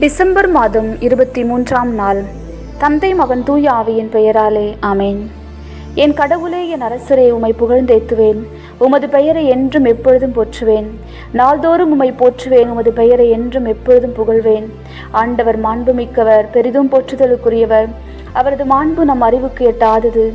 December மாதம் இருபத்தி மூன்றாம் நாள். தந்தை மகன் தூய ஆவியின் பெயராலே ஆமேன். என் கடவுளே என் அரசரே உம்மை புகழ்ந்தேத்துவேன் உமது பெயரை என்றும் எப்பொழுதும் போற்றுவேன். நாள்தோறும் உம்மை போற்றுவேன் உமது பெயரை என்றும் எப்பொழுதும் புகழ்வேன். ஆண்டவர் மாண்புமிக்கவர் பெரிதும் போற்றுதலுக்குரியவர். அவரது மாண்பு நம் அறிவுக்கு எட்டாதது.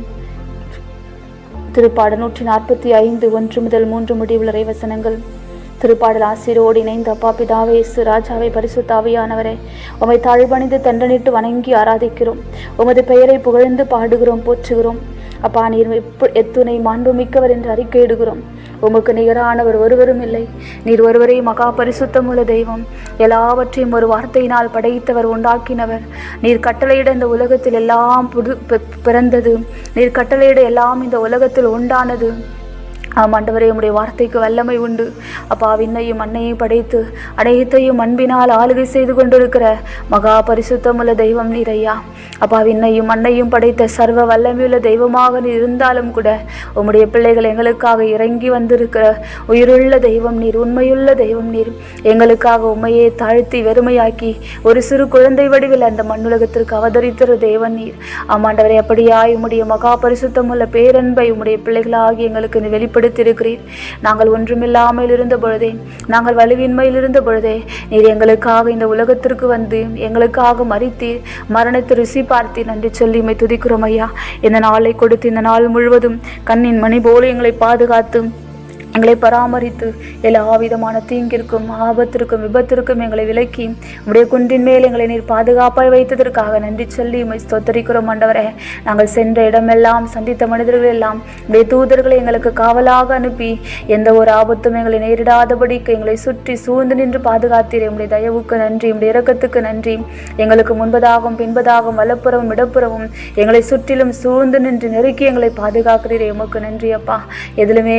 திருப்பாடு நூற்றி நாற்பத்தி ஐந்து ஒன்று முதல் மூன்று முடிவுள்ள வசனங்கள். திருப்பாடல் ஆசிரோடு இணைந்த அப்பா பிதாவே ராஜாவை பரிசுத்தாவியானவரே உமை தாழ்வணிந்து தண்டனிட்டு வணங்கி ஆராதிக்கிறோம். உமது பெயரை புகழ்ந்து பாடுகிறோம் போற்றுகிறோம். அப்பா நீர் எப்ப எத்துணை மாண்புமிக்கவர் என்று அறிக்கையிடுகிறோம். உமக்கு நிகரானவர் ஒருவரும் இல்லை. நீர் ஒருவரே மகா பரிசுத்தமுள்ள தெய்வம். எல்லாவற்றையும் ஒரு வார்த்தையினால் படைத்தவர் உண்டாக்கினவர். நீர் கட்டளையிட இந்த உலகத்தில் எல்லாம் புது பிறந்தது. நீர் கட்டளையிட எல்லாம் இந்த உலகத்தில் உண்டானது. ஆமாண்டவரே ஆண்டவரே உம்முடைய வார்த்தைக்கு வல்லமை உண்டு. அப்பா விண்ணையும் மண்ணையும் படைத்து அனைத்தையும் அன்பினால் ஆளுகை செய்து கொண்டிருக்கிற மகா பரிசுத்தமுள்ள தெய்வம் நீர் ஐயா. அப்பா விண்ணையும் மண்ணையும் படைத்த சர்வ வல்லமையுள்ள தெய்வமாக இருந்தாலும் கூட உம்முடைய பிள்ளைகள் எங்களுக்காக இறங்கி வந்திருக்கிற உயிருள்ள தெய்வம் நீர் உண்மையுள்ள தெய்வம் நீர். எங்களுக்காக உண்மையை தாழ்த்தி வெறுமையாக்கி ஒரு சிறு குழந்தை வடிவில் அந்த மண்ணுலகத்திற்கு அவதரித்திரு தேவன் நீர். ஆமாண்டவரே அப்படியாய் உம்முடைய மகா பரிசுத்தமுள்ள பேரன்பை உம்முடைய பிள்ளைகளாகி எங்களுக்கு நீ வெளிப்படுத்தியிருக்கிறீர் நாங்கள் ஒன்றுமில்லாமல் இருந்த பொழுதே நாங்கள் வலுவின்மையில் இருந்த பொழுதே நீர் எங்களுக்காக இந்த உலகத்திற்கு வந்து எங்களுக்காக மறித்தீர் மரணத்தை ருசி பார்த்தீர். நன்றி சொல்லி துதிக்கிறோம் ஐயா. இந்த நாளை கொடுத்து இந்த நாள் முழுவதும் கண்ணின் மணி போல எங்களை பாதுகாத்து எங்களை பராமரித்து எல்லா விதமான தீங்கிற்கும் ஆபத்திற்கும் விபத்திற்கும் எங்களை விலக்கி உடைய குன்றின் மேல் எங்களை நீர் பாதுகாப்பாய் வைத்ததற்காக நன்றி சொல்லி உமை ஸ்தோத்தரிக்கிறோம் ஆண்டவரே. நாங்கள் சென்ற இடமெல்லாம் சந்தித்த மனிதர்கள் எல்லாம் உடைய தூதர்களை எங்களுக்கு காவலாக அனுப்பி எந்த ஒரு ஆபத்தும் எங்களை நேரிடாதபடிக்கு எங்களை சுற்றி சூழ்ந்து நின்று பாதுகாத்தீர். உடைய தயவுக்கு நன்றி உடைய இறக்கத்துக்கு நன்றி. எங்களுக்கு முன்பதாகவும் பின்பதாகவும் வலப்புறவும் இடப்புறவும் எங்களை சுற்றிலும் சூழ்ந்து நின்று நெருக்கி எங்களை பாதுகாக்கிறீரே. உமக்கு நன்றி அப்பா. எதிலுமே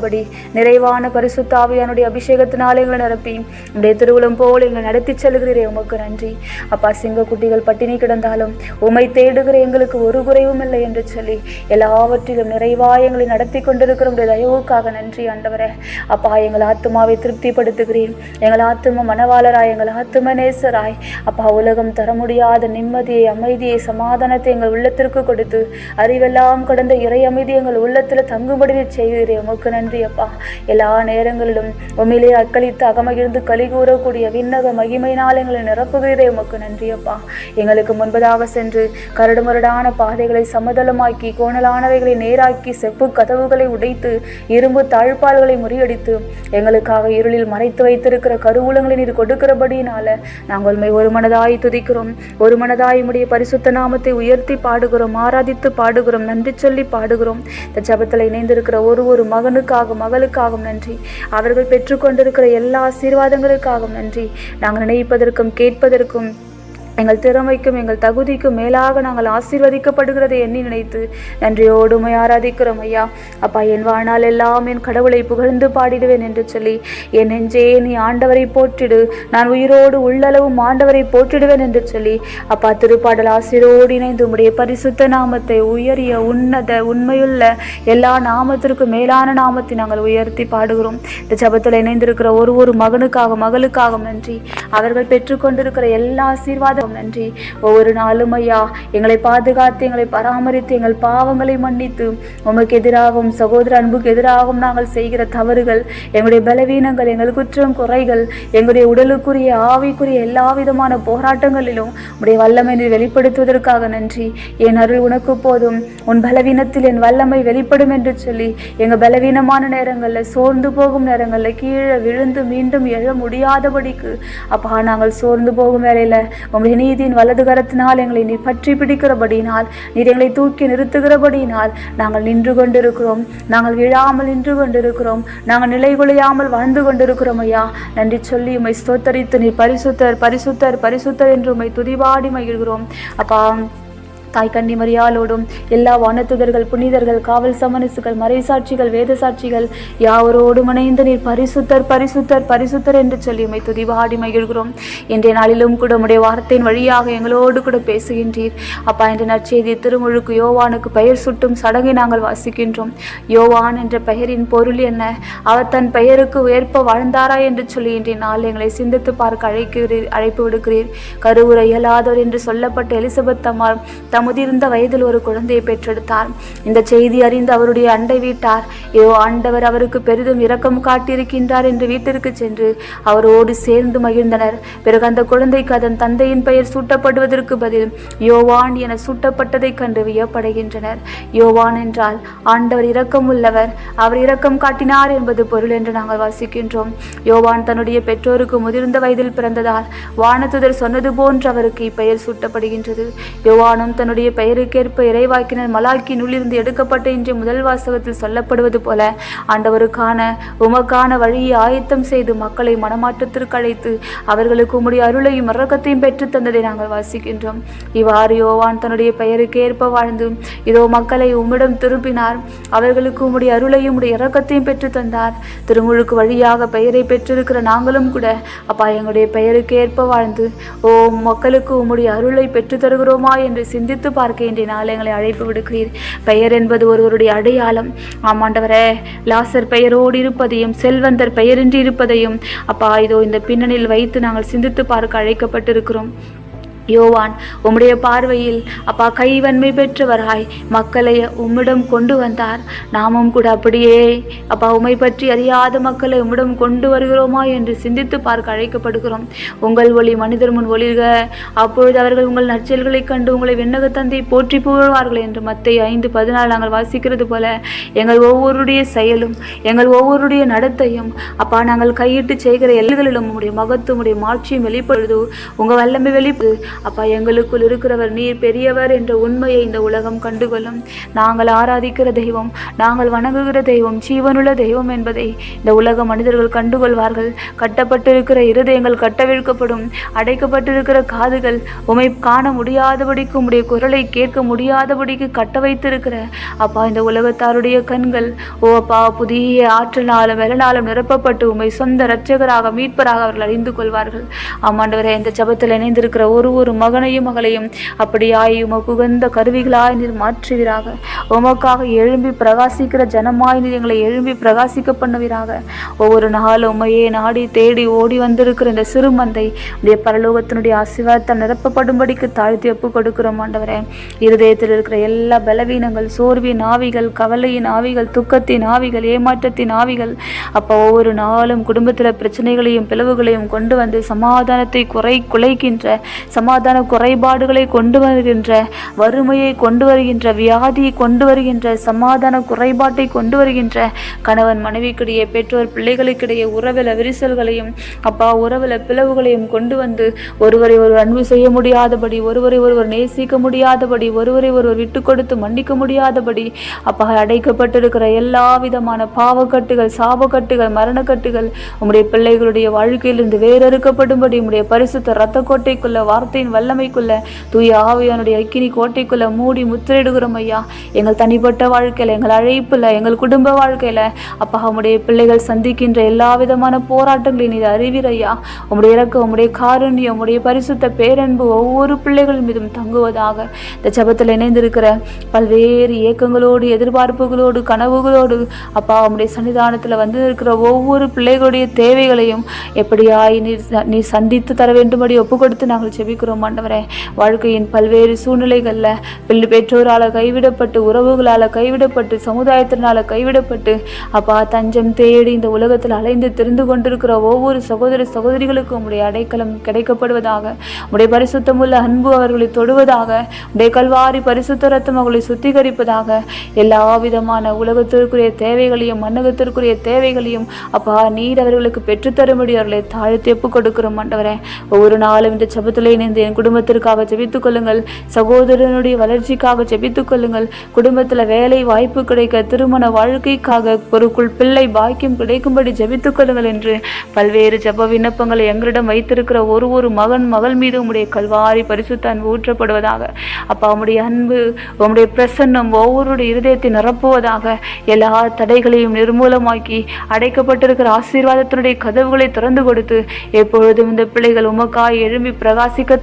குறைபடாதபடி நிறைவான பரிசுத்தாவியானுடைய அபிஷேகத்தினால் எங்களை நிரப்பி உடைய திருவுளம் போல் எங்களை நடத்தி செல்கிறீரே உமக்கு நன்றி. அப்பா சிங்க குட்டிகள் பட்டினி கிடந்தாலும் உமை தேடுகிற எங்களுக்கு ஒரு குறைவும் இல்லை என்று சொல்லி எல்லாவற்றிலும் நிறைவாக எங்களை நடத்தி கொண்டிருக்கிற உடைய தயவுக்காக நன்றி ஆண்டவரே. அப்பா எங்கள் ஆத்மாவை திருப்திப்படுத்துகிறேன் எங்கள் ஆத்ம மனவாளராய் எங்கள் ஆத்ம நேசராய். அப்பா உலகம் தர முடியாத நிம்மதியை அமைதியை சமாதானத்தை எங்கள் உள்ளத்திற்கு கொடுத்து அறிவெல்லாம் கடந்த இறை அமைதி எங்கள் உள்ளத்தில் தங்கும்படி செய்கிறேன் உமக்கு நன்றி. அப்பா எல்லா நேரங்களிலும் உண்மையிலே அக்களித்து அகமகிழ்ந்து களி கூறக்கூடிய விண்ணக மகிமையினால் எங்களை நிரப்புகிறதே உமக்கு நன்றி அப்பா எங்களுக்கு முன்பதாக சென்று கரடுமுரடான பாதைகளை சமதளமாக்கி கோணலானவைகளை நேராக்கி செப்பு கதவுகளை உடைத்து இரும்பு தாழ்பால்களை முறியடித்து எங்களுக்காக இருளில் மறைத்து வைத்திருக்கிற கருவூலங்களை நீர் கொடுக்கிறபடியினால நாங்கள் உண்மை ஒரு மனதாய் துதிக்கிறோம். ஒரு மனதாய் உடைய பரிசுத்த நாமத்தை உயர்த்தி பாடுகிறோம் ஆராதித்து பாடுகிறோம் நன்றி சொல்லி பாடுகிறோம். இந்த ஜபத்தில் இணைந்திருக்கிற ஒரு ஒரு மகனுக்காக மகளுக்காகவும் நன்றி. அவர்கள் பெற்றுக்கொண்டிருக்கிற எல்லா ஆசீர்வாதங்களுக்காகவும் நன்றி. நாங்கள் நினைப்பதற்கும் கேட்பதற்கும் எங்கள் திறமைக்கும் எங்கள் தகுதிக்கும் மேலாக நாங்கள் ஆசீர்வதிக்கப்படுகிறதை எண்ணி நினைத்து நன்றியோடு ஆராதிக்கிறோம் ஐயா. அப்பா என் வாழ்நாள் எல்லாம் என் கடவுளை புகழ்ந்து பாடிடுவேன் என்று சொல்லி என் நெஞ்சே நீ ஆண்டவரை போற்றிடு. நான் உயிரோடு உள்ளளவும் ஆண்டவரை போற்றிடுவேன் என்று சொல்லி அப்பா திருப்பாடல் ஆசிரோடு இணைந்து உம்முடைய பரிசுத்த நாமத்தை உயரிய உன்னத உண்மையுள்ள எல்லா நாமத்திற்கும் மேலான நாமத்தை நாங்கள் உயர்த்தி பாடுகிறோம். இந்த ஜபத்தில் இணைந்திருக்கிற ஒரு ஒரு மகனுக்காக மகளுக்காகவும் நன்றி. அவர்கள் பெற்றுக்கொண்டிருக்கிற எல்லா ஆசீர்வாதம் நன்றி. ஒவ்வொரு நாளும் ஐயா எங்களை பாதுகாத்து எங்களை பராமரித்து எங்கள் பாவங்களை மன்னித்து உமக்கு எதிராகவும் சகோதர அன்புக்கு எதிராகவும் நாங்கள் செய்கிற தவறுகள் எங்களுடைய பலவீனங்கள் எங்கள் குற்றம் குறைகள் எங்களுடைய உடலுக்குரிய ஆவிக்குரிய எல்லா விதமான போராட்டங்களிலும் உடைய வல்லமை வெளிப்படுத்துவதற்காக நன்றி. என் அருள் உனக்கு போதும். உன் பலவீனத்தில் என் வல்லமை வெளிப்படும் என்று சொல்லி எங்கள் பலவீனமான நேரங்களில் சோர்ந்து போகும் நேரங்களில் கீழே விழுந்து மீண்டும் எழ முடியாதபடிக்கு அப்பா நாங்கள் சோர்ந்து போகும் வேலையில் உங்களுடைய நீதியின் வலது கரத்தினால் எங்களை நீ பற்றி பிடிக்கிறபடியினால் நீர் எங்களை தூக்கி நிறுத்துகிறபடியினால் நாங்கள் நின்று கொண்டிருக்கிறோம். நாங்கள் விழாமல் நின்று கொண்டிருக்கிறோம். நாங்கள் நிலை குலையாமல் வாழ்ந்து கொண்டிருக்கிறோம் ஐயா. நன்றி சொல்லி உம்மை ஸ்தோத்தரித்து நீ பரிசுத்தர் பரிசுத்தர் பரிசுத்தர் என்று உம்மை துதிபாடி மகிழ்கிறோம். அப்பா தாய் கன்னிமரியாலோடும் எல்லா வானத்துதர்கள் புனிதர்கள் காவல் சமனசுகள் மறைசாட்சிகள் வேத சாட்சிகள் யாவரோடும் இணைந்து நீர் பரிசுத்தர் பரிசுத்தர் பரிசுத்தர் என்று சொல்லி உமை துதிபாடி மகிழ்கிறோம். இன்றைய நாளிலும் கூட உடைய வார்த்தையின் வழியாக எங்களோடு கூட பேசுகின்றீர். அப்பா என்ற நற்செய்தி திருமுழுக்கு யோவானுக்கு பெயர் சுட்டும் சடங்கை நாங்கள் வாசிக்கின்றோம். யோவான் என்ற பெயரின் பொருள் என்ன? அவர் தன் பெயருக்கு ஏற்ப வாழ்ந்தாரா என்று சொல்லி இன்றைய நாள் எங்களை சிந்தித்து பார்க்க அழைக்கிறீர் அழைப்பு விடுக்கிறீர். கருவுரை இயலாதவர் என்று சொல்லப்பட்ட எலிசபெத் அம்மாள் முதிர்ந்த வயதில் ஒரு குழந்தையை பெற்றெடுத்தார். இந்த செய்தி அறிந்து அவருடைய அண்டை வீட்டார் இதோ ஆண்டவர் அவருக்கு பெரிதும் இரக்கம் காட்டியிருக்கின்றார் என்று வீட்டிற்கு சென்று அவரோடு சேர்ந்து மகிழ்ந்தனர். பிறகு அந்த குழந்தைக்கு அதன் தந்தையின் பெயர் சூட்டப்படுவதற்கு பதில் யோவான் என சூட்டப்பட்டதைக் கண்டு வியப்படைகின்றனர். யோவான் என்றால் ஆண்டவர் இரக்கம் உள்ளவர் அவர் இரக்கம் காட்டினார் என்பது பொருள் என்று நாங்கள் வாசிக்கின்றோம். யோவான் தன்னுடைய பெற்றோருக்கு முதிர்ந்த வயதில் பிறந்ததால் வானத்துதர் சொன்னது போன்று அவருக்கு இப்பெயர் சூட்டப்படுகின்றது. யோவானும் தன் தன்னுடைய பெயருக்கேற்ப இறைவாக்கினர் மலாக்கினுள்ளிருந்து எடுக்கப்பட்ட இன்றைய முதல் வாசகத்தில் சொல்லப்படுவது போல ஆண்டவருக்கான உமக்கான வழியை ஆயத்தம் செய்து மக்களை மனமாற்றத்திற்கு அழைத்து அவர்களுக்கு உம்முடைய அருளையும் இரக்கத்தையும் பெற்று தந்ததை நாங்கள் வாசிக்கின்றோம். இவ்வாறு யோவான் தன்னுடைய பெயருக்கு ஏற்ப வாழ்ந்து இதோ மக்களை உம்மிடம் திருப்பினார் அவர்களுக்கு உம்முடைய அருளையும் உடைய இரக்கத்தையும் பெற்று தந்தார். திருமுழுக்கு வழியாக பெயரை பெற்றிருக்கிற நாங்களும் கூட அப்பா எங்களுடைய பெயருக்கு ஏற்ப வாழ்ந்து ஓ மக்களுக்கு உம்முடைய அருளை பெற்றுத்தருகிறோமா என்று சிந்தித்து பார்க்க இன்றைய நாள் எங்களை அழைப்பு விடுக்கிறீர். பெயர் என்பது ஒருவருடைய அடையாளம். ஆமாண்டவரே லாசர் பெயரோடு இருப்பதையும் செல்வந்தர் பெயரின்றி இருப்பதையும் அப்பா இதோ இந்த பின்னணியில் வைத்து நாங்கள் சிந்தித்து பார்க்க அழைக்கப்பட்டிருக்கிறோம். யோவான் உம்முடைய பார்வையில் அப்பா கைவன்மை பெற்றவராய் மக்களை உம்மிடம் கொண்டு வந்தார். நாமும் கூட அப்படியே அப்பா உம்மை பற்றி அறியாத மக்களை உம்மிடம் கொண்டு வருகிறோமா என்று சிந்தித்து பார்க்க அழைக்கப்படுகிறோம். உங்கள் ஒளி மனிதர் முன் ஒளிர்க. அப்பொழுது அவர்கள் உங்கள் நற்செயல்களைக் கண்டு உங்களை விண்ணக தந்தை போற்றி புகழ்வார்கள் என்று மத்திய ஐந்து பதினாலு நாங்கள் வாசிக்கிறது போல எங்கள் ஒவ்வொருடைய செயலும் எங்கள் ஒவ்வொருடைய நடத்தையும் அப்பா நாங்கள் கையிட்டு செய்கிற எல்லைகளிலும் உம்முடைய மகத்துவமுடைய மாட்சியும் வெளிப்படுது. உங்கள் வல்லமை வெளிப்படுது. அப்பா எங்களுக்குள் இருக்கிறவர் நீர் பெரியவர் என்ற உண்மையை இந்த உலகம் கண்டுகொள்ளும். நாங்கள் ஆராதிக்கிற தெய்வம் நாங்கள் வணங்குகிற தெய்வம் ஜீவனுள்ள தெய்வம் என்பதை இந்த உலக மனிதர்கள் கண்டுகொள்வார்கள். கட்டப்பட்டிருக்கிற இருதயங்கள் கட்டவிழ்க்கப்படும். அடைக்கப்பட்டிருக்கிற காதுகள் உமை காண முடியாதபடிக்கு உம்முடைய குரலை கேட்க முடியாதபடிக்கு கட்ட வைத்திருக்கிற. அப்பா இந்த உலகத்தாருடைய கண்கள் ஓ அப்பா புதிய ஆற்றலாலும் வெள்ளனாலும் நிரப்பப்பட்டு உமை சொந்த இரட்சகராக மீட்பராக அவர்கள் அறிந்து கொள்வார்கள். ஆமாண்டவரே இந்த ஜபத்தில் இணைந்திருக்கிற ஒரு ஒரு மகனையும் மகளையும் அப்படியாய் உமக்கு உகந்த கருவிகளாய் நீர் மாற்றுவீராக. உமக்காக எழும்பி பிரகாசிக்கிற ஜனமாய் நீர் எங்களை எழும்பி பிரகாசிக்க பண்ணுவீராக. ஒவ்வொரு நாளும் உமையே நாடி தேடி ஓடி வந்திருக்கிற இந்த சிறுமந்தை உடைய பரலோகத்தினுடைய ஆசீர்வாதத்தால் நிரப்பப்படும்படிக்கு தாழ்த்தி ஒப்பு கொடுக்கிறோம் ஆண்டவரே. இருதயத்தில் இருக்கிற எல்லா பலவீனங்கள் சோர்வின் ஆவிகள் கவலையின் ஆவிகள் துக்கத்தின் ஆவிகள் ஏமாற்றத்தின் ஆவிகள் அப்போ ஒவ்வொரு நாளும் குடும்பத்தில் பிரச்சனைகளையும் பிளவுகளையும் கொண்டு வந்து சமாதானத்தை குறை குலைக்கின்ற சமாதான குறைபாடுகளை கொண்டு வருகின்ற வறுமையை கொண்டு வருகின்ற வியாதியை கொண்டு வருகின்ற சமாதான குறைபாட்டை கொண்டு வருகின்ற கணவன் மனைவிக்கிடையே பெற்றோர் பிள்ளைகளுக்கிடையே உறவில விரிசல்களையும் அப்பா உறவில பிளவுகளையும் கொண்டு வந்து ஒருவரை ஒருவர் அன்பு செய்ய முடியாதபடி ஒருவரை ஒருவர் நேசிக்க முடியாதபடி ஒருவரை ஒருவர் விட்டு கொடுத்து மன்னிக்க முடியாதபடி அப்பா அடைக்கப்பட்டிருக்கிற எல்லா விதமான பாவக்கட்டுகள் சாபக்கட்டுகள் மரணக்கட்டுகள் உம்முடைய பிள்ளைகளுடைய வாழ்க்கையிலிருந்து வேறறுக்கப்படும்படி உம்முடைய பரிசுத்த இரத்த கோட்டைக்குள்ள வார்த்தையின் வல்லமைக்குள்ள தூய ஆவியானுடைய அக்கினி கோட்டைக்குள்ள மூடி முத்திரையிடுகிறோம் ஐயா. எங்கள் தனிப்பட்ட வாழ்க்கையில எங்கள் அழைப்புல எங்கள் குடும்ப வாழ்க்கையில அப்பா உம்முடைய பிள்ளைகள் சந்திக்கின்ற எல்லா விதமான போராட்டங்களையும் நீர் அறிவீர் ஐயா. உம்முடைய இறக்கம் உம்முடைய காருண்யம் உம்முடைய பரிசுத்த பேரன்பு ஒவ்வொரு பிள்ளைகள் மீதும் தங்குவதாக. இந்த ஜபத்தில் இணைந்திருக்கிற பல்வேறு ஏக்கங்களோடு எதிர்பார்ப்புகளோடு கனவுகளோடு அப்பா உம்முடைய சன்னிதானத்தில் வந்து இருக்கிற ஒவ்வொரு பிள்ளைகளுடைய தேவைகளையும் எப்படியாய் நீர் ச- சந்தித்து தர வேண்டும்படி ஒப்பு கொடுத்து நாங்கள் செபிக்கிறோம் ஜெபிக்கிறோம் ஆண்டவரே வாழ்க்கையின் பல்வேறு சூழ்நிலைகளில் பிள்ளை பெற்றோரால் கைவிடப்பட்டு உறவுகளால் கைவிடப்பட்டு சமுதாயத்தினால் கைவிடப்பட்டு அப்பா தஞ்சம் தேடி இந்த உலகத்தில் அலைந்து திரிந்து கொண்டிருக்கிற ஒவ்வொரு சகோதர சகோதரிகளுக்கும் உங்களுடைய அடைக்கலம் கிடைக்கப்படுவதாக உடைய பரிசுத்தமுள்ள அன்பு அவர்களை தொடுவதாக உடைய கல்வாரி பரிசுத்த ரத்தம் அவர்களை சுத்திகரிப்பதாக எல்லா விதமான உலகத்திற்குரிய தேவைகளையும் மன்னகத்திற்குரிய தேவைகளையும் அப்பா நீர் அவர்களுக்கு பெற்றுத்தரும்படி அவர்களை தாழ்த்தி ஒப்பு கொடுக்கிறோம் ஆண்டவரே. ஒவ்வொரு நாளும் இந்த சபத்திலே இணைந்து அல்லது என் குடும்பத்திற்காக ஜெபித்துக் கொள்ளுங்கள். சகோதரனுடைய வளர்ச்சிக்காக ஜெபித்துக் கொள்ளுங்கள். குடும்பத்தில் வேலை வாய்ப்பு கிடைக்க திருமண வாழ்க்கைக்காக பொருக்குள் பிள்ளை பாக்கியம் கிடைக்கும்படி ஜெபித்துக் கொள்ளுங்கள் என்று பல்வேறு ஜெப விண்ணப்பங்களை எங்களிடம் வைத்திருக்கிற ஒரு ஒரு மகன் மகள் மீது உம்முடைய கல்வாரி பரிசுத்த அன்பு ஊற்றப்படுவதாக அப்பா உம்முடைய அன்பு உம்முடைய பிரசன்னம் ஒவ்வொருடைய இருதயத்தை நிரப்புவதாக எல்லா தடைகளையும் நிர்மூலமாக்கி அடைக்கப்பட்டிருக்கிற ஆசீர்வாதத்தினுடைய கதவுகளை திறந்து கொடுத்து எப்பொழுதும் இந்த பிள்ளைகள் உமக்காய் எழும்பி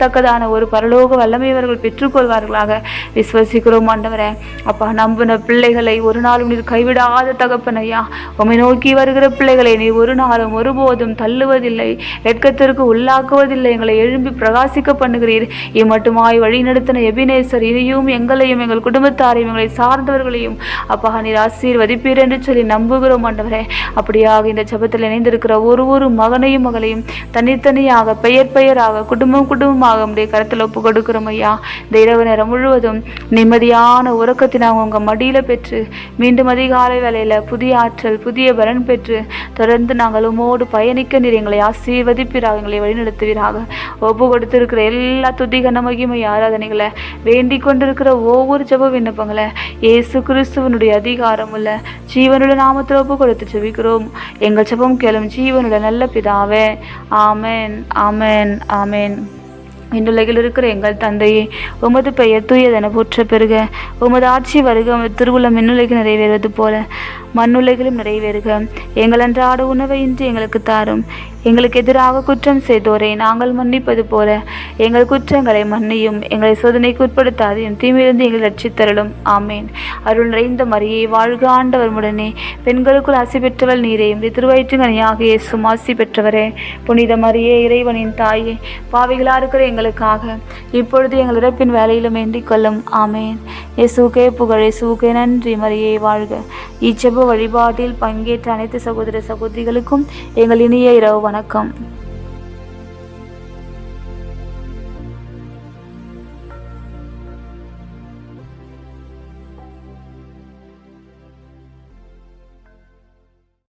பிரகாசிக்கத்தக்கதான ஒரு பரலோக வல்லமை இவர்கள் பெற்றுக்கொள்வார்களாக. விசுவசிக்கிறோம் ஆண்டவரே. அப்பா நம்பின பிள்ளைகளை ஒரு நாளும் நீர் கைவிடாத தகப்பனையா உமை நோக்கி வருகிற பிள்ளைகளை நீ ஒரு நாளும் ஒருபோதும் தள்ளுவதில்லை. வெட்கத்திற்கு உள்ளாக்குவதில்லை. எங்களை எழும்பி பிரகாசிக்க பண்ணுகிறீர். இம்மட்டுமாய் வழி நடத்தின எபினேசர் இனியும் எங்களையும் எங்கள் குடும்பத்தாரையும் எங்களை சார்ந்தவர்களையும் அப்பா நீர் ஆசீர்வதிப்பீர் என்று சொல்லி நம்புகிறோம் ஆண்டவரே. அப்படியாக இந்த ஜபத்தில் இணைந்திருக்கிற ஒரு ஒரு மகனையும் மகளையும் தனித்தனியாக பெயர் பெயராக குடும்பம் குடும்பமாக உடைய கருத்தில் ஒப்பு கொடுக்கிறோம் ஐயா. இந்த இரவு நேரம் முழுவதும் நிம்மதியான உறக்கத்தை நாங்கள் உங்கள் மடியில் பெற்று மீண்டும் அதிகாலை வேலையில் புதிய ஆற்றல் புதிய பலன் பெற்று தொடர்ந்து நாங்கள் உமோடு பயணிக்க நீர் எங்களை ஆசீர்வதிப்பீராக எங்களை வழிநடத்துவீராக. ஒப்பு கொடுத்திருக்கிற எல்லா துதிகன மகிமை ஆராதனைகளை வேண்டிக் கொண்டிருக்கிற ஒவ்வொரு ஜப விண்ணப்பங்களை இயேசு கிறிஸ்துவனுடைய அதிகாரம் உள்ள ஜீவனுள்ள நாமத்தில் ஒப்பு கொடுத்து ஜெபிக்கிறோம். எங்கள் ஜபம் கேளும் ஜீவனுள்ள நல்ல பிதாவே. ஆமென் ஆமேன் ஆமென். விண்ணுலகில் இருக்கிற எங்கள் தந்தையே உமது பெயர் தூயதென போற்ற பெறுக. உமது ஆட்சி வருக திருவுள்ள மின்னுலகில் நிறைவேறுவது போல. மண்ணுலகிலும் நிறைவேறுக. எங்கள் அன்றாட உணவை இன்று எங்களுக்கு தாரும். எங்களுக்கு எதிராக குற்றம் செய்தோரை நாங்கள் மன்னிப்பது போல எங்கள் குற்றங்களை மன்னியும் எங்களை சோதனைக்கு உட்படுத்தாதையும் தீமையிலிருந்து எங்களை ரட்சித்தருளும். ஆமேன். அருள் நிறைந்த மரியை வாழ்க ஆண்டவர் உடனே பெண்களுக்குள் ஆசி பெற்றவள் நீரே. திருவயிற்றுங்கனியாக இயேசும் ஆசி பெற்றவரே. புனித மரியே இறைவனின் தாயே பாவிகளாக இருக்கிற எங்களுக்காக இப்பொழுது எங்கள் இறப்பின் வேலையிலும் ஏந்திக் கொள்ளும். ஆமேன். இயேசுக்கே புகழ் இயேசுக்கே நன்றி மரியே வாழ்க. இச்செப வழிபாட்டில் பங்கேற்ற அனைத்து சகோதர சகோதரிகளுக்கும் எங்கள் இனிய இரவு வணக்கம்